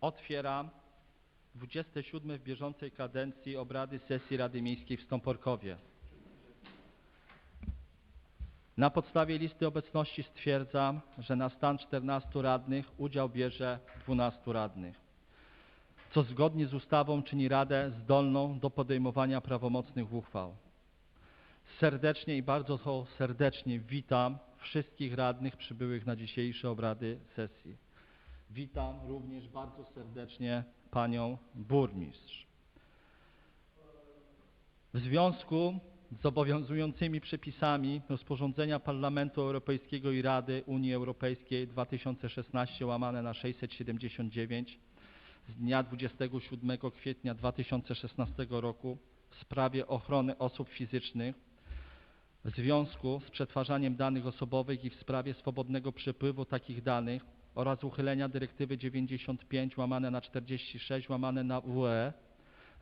Otwieram 27 w bieżącej kadencji obrady sesji Rady Miejskiej w Stąporkowie. Na podstawie listy obecności stwierdzam, że na stan 14 radnych udział bierze 12 radnych, co zgodnie z ustawą czyni Radę zdolną do podejmowania prawomocnych uchwał. Serdecznie i bardzo serdecznie witam wszystkich radnych przybyłych na dzisiejsze obrady sesji. Witam również bardzo serdecznie panią burmistrz. W związku z obowiązującymi przepisami rozporządzenia Parlamentu Europejskiego i Rady Unii Europejskiej 2016 łamane na 679 z dnia 27 kwietnia 2016 roku w sprawie ochrony osób fizycznych w związku z przetwarzaniem danych osobowych i w sprawie swobodnego przepływu takich danych oraz uchylenia dyrektywy 95 łamane na 46 łamane na UE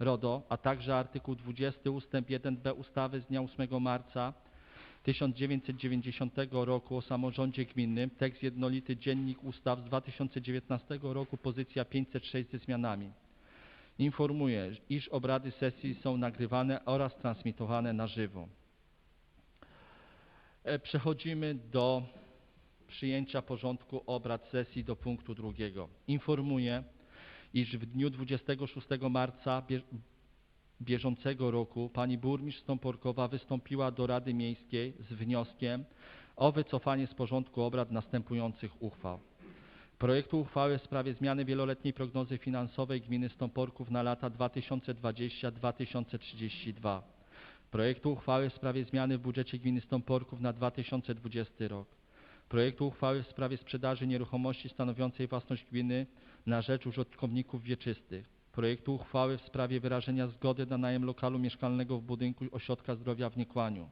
RODO, a także artykuł 20 ustęp 1b ustawy z dnia 8 marca 1990 roku o samorządzie gminnym, tekst jednolity Dziennik Ustaw z 2019 roku, pozycja 506 ze zmianami. Informuję, iż obrady sesji są nagrywane oraz transmitowane na żywo. E, Przechodzimy do przyjęcia porządku obrad sesji do punktu drugiego. Informuję, iż w dniu 26 marca bie bieżącego roku pani burmistrz Stąporkowa wystąpiła do Rady Miejskiej z wnioskiem o wycofanie z porządku obrad następujących uchwał. Projektu uchwały w sprawie zmiany wieloletniej prognozy finansowej gminy Stąporków na lata 2020-2032. Projektu uchwały w sprawie zmiany w budżecie gminy Stąporków na 2020 rok. Projektu uchwały w sprawie sprzedaży nieruchomości stanowiącej własność gminy na rzecz użytkowników wieczystych. Projektu uchwały w sprawie wyrażenia zgody na najem lokalu mieszkalnego w budynku Ośrodka Zdrowia w Niekłaniu.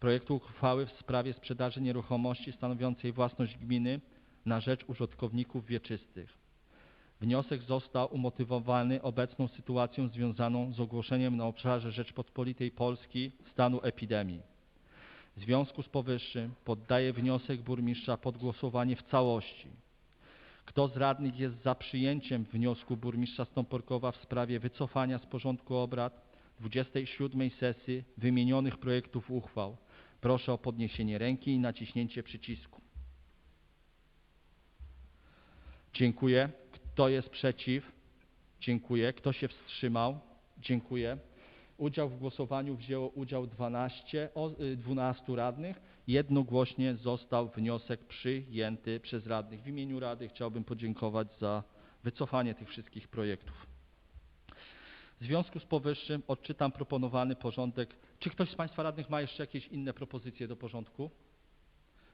Projektu uchwały w sprawie sprzedaży nieruchomości stanowiącej własność gminy na rzecz użytkowników wieczystych. Wniosek został umotywowany obecną sytuacją związaną z ogłoszeniem na obszarze Rzeczpospolitej Polskiej stanu epidemii. W związku z powyższym poddaję wniosek burmistrza pod głosowanie w całości. Kto z radnych jest za przyjęciem wniosku burmistrza Stąporkowa w sprawie wycofania z porządku obrad 27 sesji wymienionych projektów uchwał? Proszę o podniesienie ręki i naciśnięcie przycisku. Dziękuję. Kto jest przeciw? Dziękuję. Kto się wstrzymał? Dziękuję. Udział w głosowaniu wzięło udział 12, o, y, 12 radnych. Jednogłośnie został wniosek przyjęty przez radnych. W imieniu Rady chciałbym podziękować za wycofanie tych wszystkich projektów. W związku z powyższym odczytam proponowany porządek. Czy ktoś z Państwa radnych ma jeszcze jakieś inne propozycje do porządku?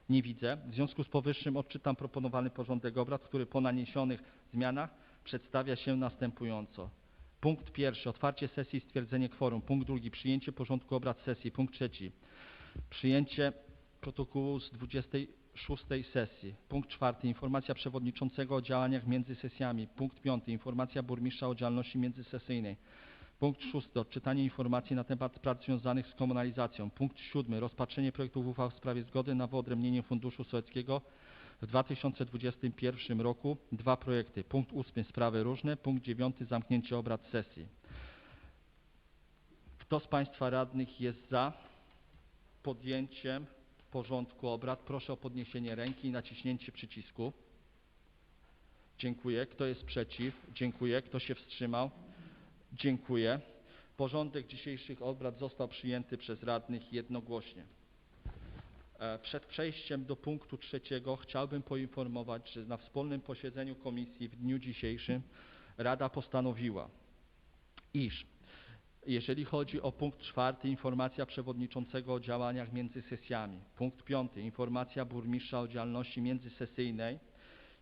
Nie widzę. W związku z powyższym odczytam proponowany porządek obrad, który po naniesionych zmianach przedstawia się następująco. Punkt pierwszy, otwarcie sesji i stwierdzenie kworum. Punkt drugi, przyjęcie porządku obrad sesji. Punkt trzeci, przyjęcie protokołu z 26 sesji. Punkt czwarty, informacja przewodniczącego o działaniach między sesjami. Punkt piąty, informacja burmistrza o działalności międzysesyjnej. Punkt szósty, odczytanie informacji na temat prac związanych z komunalizacją. Punkt siódmy, rozpatrzenie projektów uchwał w sprawie zgody na wyodrębnienie Funduszu Sołeckiego w 2021 roku. Dwa projekty. Punkt ósmy, sprawy różne. Punkt dziewiąty, zamknięcie obrad sesji. Kto z Państwa radnych jest za podjęciem porządku obrad? Proszę o podniesienie ręki i naciśnięcie przycisku. Dziękuję. Kto jest przeciw? Dziękuję. Kto się wstrzymał? Dziękuję. Porządek dzisiejszych obrad został przyjęty przez radnych jednogłośnie. E, Przed przejściem do punktu trzeciego chciałbym poinformować, że na wspólnym posiedzeniu komisji w dniu dzisiejszym Rada postanowiła, iż jeżeli chodzi o punkt czwarty, informacja przewodniczącego o działaniach między sesjami, punkt piąty, informacja burmistrza o działalności międzysesyjnej.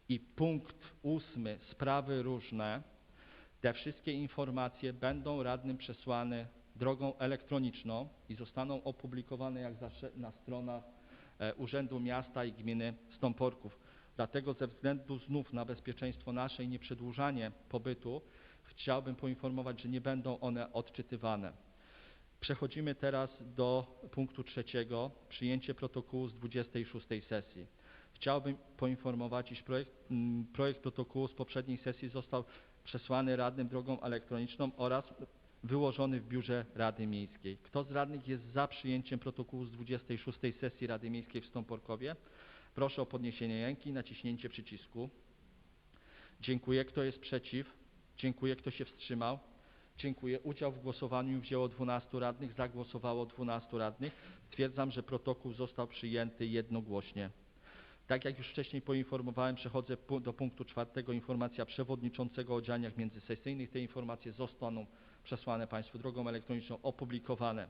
I punkt ósmy, sprawy różne, te wszystkie informacje będą radnym przesłane drogą elektroniczną i zostaną opublikowane jak zawsze na stronach Urzędu Miasta i Gminy Stąporków. Dlatego ze względu znów na bezpieczeństwo nasze i nieprzedłużanie pobytu chciałbym poinformować, że nie będą one odczytywane. Przechodzimy teraz do punktu trzeciego, przyjęcie protokołu z 26 sesji. Chciałbym poinformować, iż projekt, mm, projekt protokołu z poprzedniej sesji został przesłany radnym drogą elektroniczną oraz wyłożony w biurze Rady Miejskiej. Kto z radnych jest za przyjęciem protokołu z 26 sesji Rady Miejskiej w Stąporkowie? Proszę o podniesienie ręki i naciśnięcie przycisku. Dziękuję. Kto jest przeciw? Dziękuję. Kto się wstrzymał? Dziękuję. Udział w głosowaniu wzięło 12 radnych, za głosowało 12 radnych. Stwierdzam, że protokół został przyjęty jednogłośnie. Tak jak już wcześniej poinformowałem, przechodzę do punktu czwartego. Informacja przewodniczącego o działaniach międzysesyjnych. Te informacje zostaną przesłane Państwu drogą elektroniczną, opublikowane,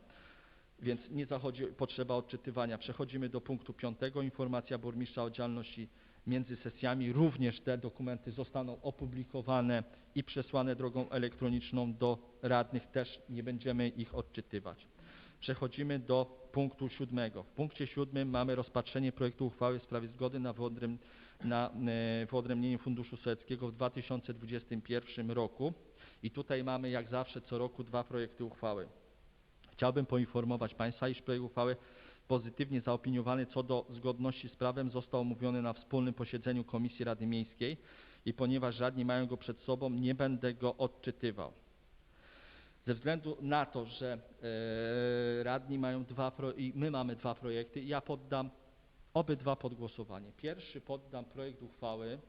więc nie zachodzi potrzeba odczytywania. Przechodzimy do punktu piątego. Informacja burmistrza o działalności między sesjami. Również te dokumenty zostaną opublikowane i przesłane drogą elektroniczną do radnych. Też nie będziemy ich odczytywać. Przechodzimy do punktu siódmego. W punkcie siódmym mamy rozpatrzenie projektu uchwały w sprawie zgody na, wyodręb, na e, wyodrębnienie Funduszu Sołeckiego w 2021 roku. I tutaj mamy jak zawsze co roku dwa projekty uchwały. Chciałbym poinformować Państwa, iż projekt uchwały pozytywnie zaopiniowany co do zgodności z prawem został omówiony na wspólnym posiedzeniu Komisji Rady Miejskiej i ponieważ radni mają go przed sobą, nie będę go odczytywał. Ze względu na to, że e, radni mają dwa i my mamy dwa projekty, ja poddam obydwa pod głosowanie. Pierwszy poddam projekt uchwały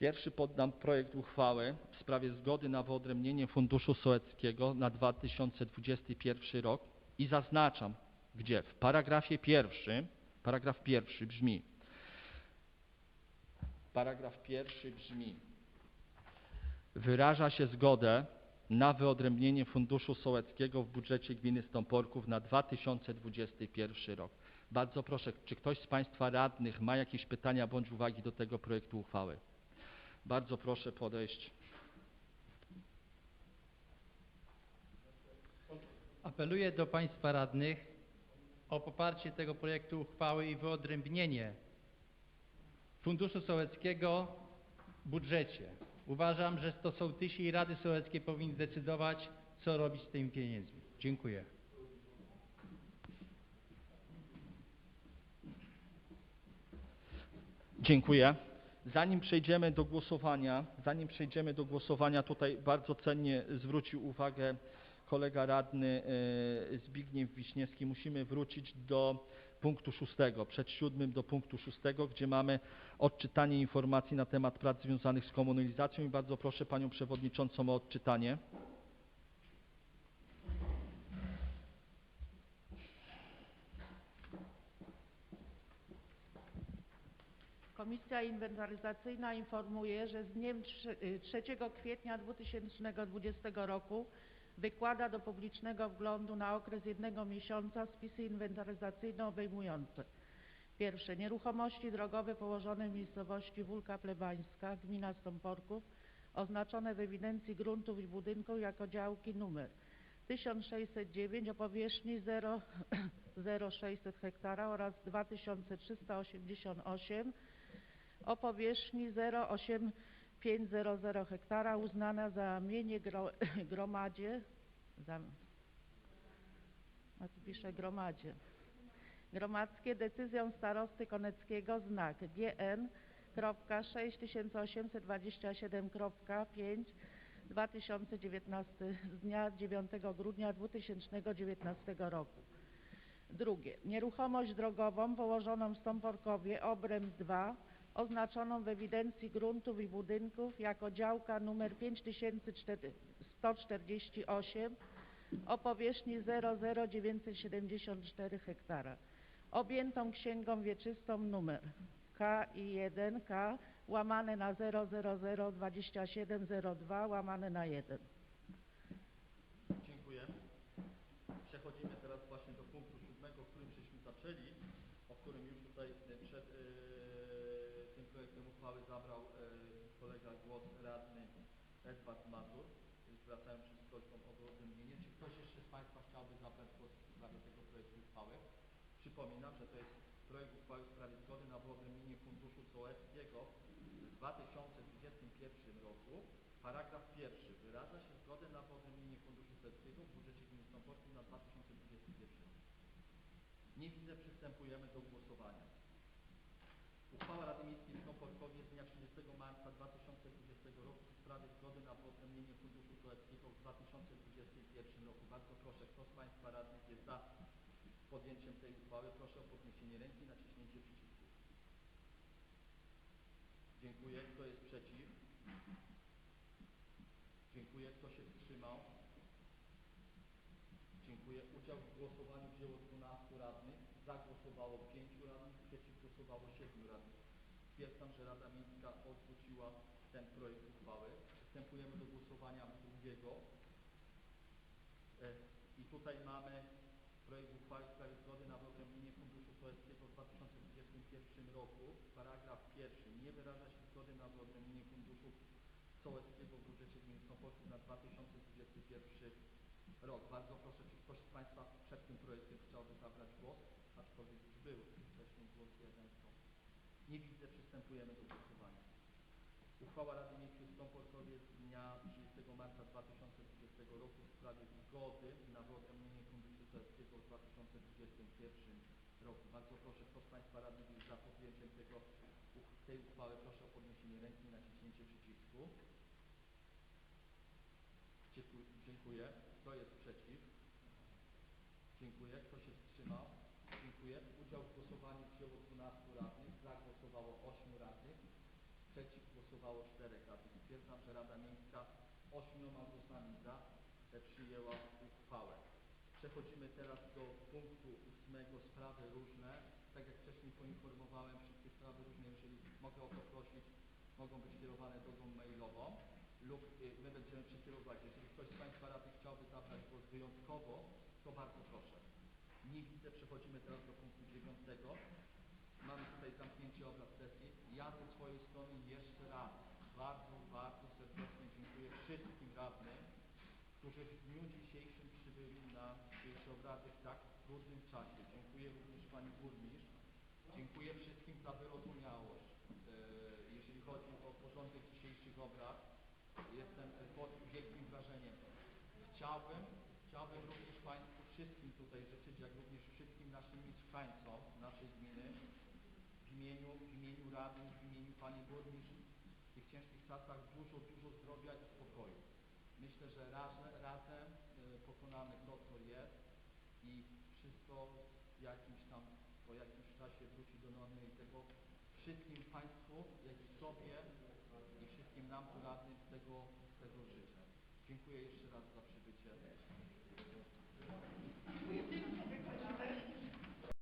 Pierwszy poddam projekt uchwały w sprawie zgody na wyodrębnienie Funduszu Sołeckiego na 2021 rok i zaznaczam, gdzie w paragrafie pierwszym, paragraf pierwszy brzmi, paragraf pierwszy brzmi, wyraża się zgodę na wyodrębnienie Funduszu Sołeckiego w budżecie gminy Stąporków na 2021 rok. Bardzo proszę, czy ktoś z Państwa radnych ma jakieś pytania bądź uwagi do tego projektu uchwały? Bardzo proszę podejść. Apeluję do Państwa radnych o poparcie tego projektu uchwały i wyodrębnienie Funduszu Sołeckiego w budżecie. Uważam, że to sołtysi i rady sołeckie powinny decydować, co robić z tymi pieniędzmi. Dziękuję. Dziękuję. Zanim przejdziemy do głosowania, zanim przejdziemy do głosowania, tutaj bardzo cennie zwrócił uwagę kolega radny e, Zbigniew Wiśniewski, musimy wrócić do punktu szóstego, przed siódmym do punktu szóstego, gdzie mamy odczytanie informacji na temat prac związanych z komunalizacją i bardzo proszę Panią Przewodniczącą o odczytanie. Komisja Inwentaryzacyjna informuje, że z dniem trze- y, 3 kwietnia 2020 roku wykłada do publicznego wglądu na okres jednego miesiąca spisy inwentaryzacyjne obejmujące Pierwsze, nieruchomości drogowe położone w miejscowości Wólka Plebańska, gmina Stąporków, oznaczone w ewidencji gruntów i budynków jako działki numer 1609 o powierzchni 0,0600 hektara oraz 2388 o powierzchni 08500 hektara uznana za mienie gro, gromadzie, za, a tu pisze gromadzie, gromadzkie decyzją starosty koneckiego znak GN.6827.5 2019 z dnia 9 grudnia 2019 roku. Drugie, nieruchomość drogową położoną w Stąporkowie obręb 2 oznaczoną w ewidencji gruntów i budynków jako działka numer 5148 o powierzchni 00974 hektara, objętą księgą wieczystą numer KI1K łamane na 0002702 łamane na 1. Dziękuję. Przechodzimy teraz właśnie do punktu siódmego, którym żeśmy zaczęli, głos radny Edward Mazur, zwracając się z prośbą o wyodrębnienie. Czy ktoś jeszcze z Państwa chciałby zabrać głos w sprawie tego projektu uchwały? Przypominam, że to jest projekt uchwały w sprawie zgody na wyodrębnienie Funduszu Sołeckiego w 2021 2021 roku. Paragraf pierwszy. Wyraża się zgodę na wyodrębnienie Funduszu Sołeckiego w budżecie gminy na 2021 rok. Nie widzę, przystępujemy do głosowania. Uchwała Rady Miejskiej w Stąporkowie z dnia 30 marca 2020 roku w sprawie zgody na wyodrębnienie Funduszu Sołeckiego w 2021 roku. Bardzo proszę, kto z Państwa radnych jest za podjęciem tej uchwały? Proszę o podniesienie ręki i naciśnięcie przycisku. Dziękuję. Kto jest przeciw? Dziękuję. Kto się wstrzymał? Dziękuję. Udział w głosowaniu wzięło 12 radnych. Za głosowało 5 radnych, przeciw głosowało 7 radnych. Stwierdzam, że Rada Miejska odrzuciła ten projekt uchwały. Przystępujemy do głosowania drugiego. E, I tutaj mamy projekt uchwały w sprawie zgody na wyodrębnienie Funduszu Sołeckiego w 2021 roku. Paragraf pierwszy. Nie wyraża się zgody na wyodrębnienie Funduszu Sołeckiego w budżecie gminy Stąporków na 2021 rok. Bardzo proszę, czy ktoś z Państwa przed tym projektem chciałby zabrać głos? Aczkolwiek był wcześniej głos jeden. to Nie widzę, przystępujemy do głosowania. Uchwała Rady Miejskiej w Stąporkowie z dnia 30 marca 2020 roku w sprawie zgody na wyodrębnienie Funduszu Sołeckiego w 2021 roku. Bardzo proszę, kto z Państwa radnych za podjęciem tego, tej uchwały, proszę o podniesienie ręki i naciśnięcie przycisku. Dziękuję. Dziękuję. Kto jest przeciw? Dziękuję. Kto się wstrzymał? Dziękuję. Udział w głosowaniu wzięło 12 radnych, za głosowało 8 radnych, przeciw głosowało 4 radnych. Stwierdzam, że Rada Miejska 8 głosami za przyjęła uchwałę. Przechodzimy teraz do punktu 8 sprawy różne. Tak jak wcześniej poinformowałem, wszystkie sprawy różne, jeżeli mogę o to prosić, mogą być kierowane drogą mailową lub y, my będziemy przekierowywać. Jeżeli ktoś z Państwa radnych chciałby zabrać głos wyjątkowo, to bardzo proszę. Nie widzę, przechodzimy teraz do punktu 9. Mamy tutaj zamknięcie obrad sesji. Ja ze swojej strony jeszcze raz bardzo, bardzo serdecznie dziękuję wszystkim radnym, którzy w dniu dzisiejszym przybyli na dzisiejsze obrady w tak trudnym czasie. Dziękuję również Pani Burmistrz. Dziękuję wszystkim za wyrozumiałość, e, jeżeli chodzi o porządek dzisiejszych obrad. Jestem pod wielkim wrażeniem. Chciałbym, chciałbym również Państwu wszystkim tutaj życzyć, jak również wszystkim naszym mieszkańcom naszej gminy imieniu, w imieniu radnych, w imieniu Pani Burmistrz w tych ciężkich czasach dużo, dużo zdrowia i spokoju. Myślę, że razem, razem e, pokonamy to, co jest i wszystko jakimś tam, po jakimś czasie wróci do normy i tego wszystkim Państwu, jak i sobie i wszystkim nam radnym tego, tego życzę. Dziękuję jeszcze raz za przybycie.